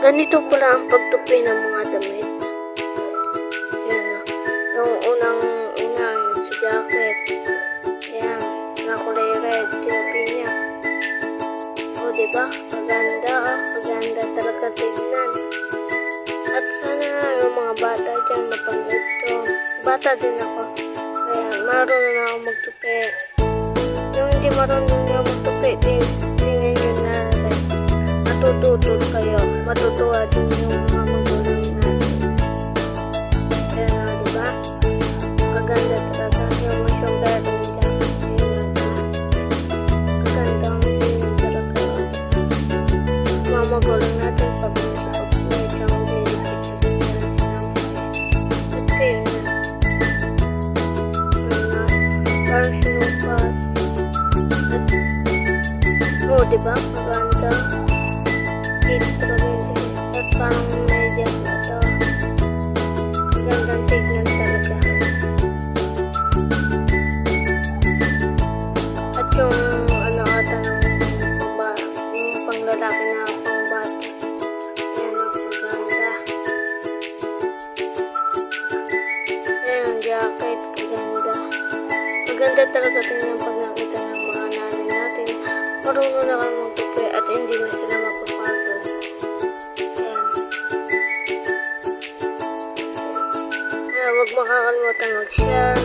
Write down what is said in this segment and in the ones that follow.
Ganito pala ang pagtupi ng mga damit. Yan o. Yung unang una, yung sa jacket. Yan. Na kulay red. Tinupi niya. O, diba? Maganda ah. Maganda talaga tignan. At sana yung mga bata dyan mapanood to. Bata din ako. Kaya marunong na ako magtupi. Yung hindi marunong na magtupi, di, Matutuwa din yung mga magulang natin. Kaya nga, di ba? Maganda talaga yung mga sombrero ng jacket. Yun lang. Maganda ang feeling talaga. Mga magulang natin pag nasa pagpulit ang liligit sa sila sinampay. At kayo na. Ayun na. Parang sinukat. At, oh, di ba? Maganda. Instrument din. At parang medyo na to. Gandang tignan talaga. At yung ano ata ng pamba, yung panglalaki na pangbata. Ayan ang maganda. Ayan ang jacket, kaganda. Maganda talaga tingnan pag nakita ng mga nanay natin. Marunong na kayo magtupi at hindi na sila mapapagod. Huwag makakalimutan mag-share,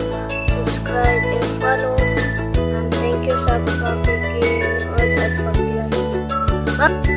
subscribe, and follow. And thank you sa pakikinig at pag-like. Ah!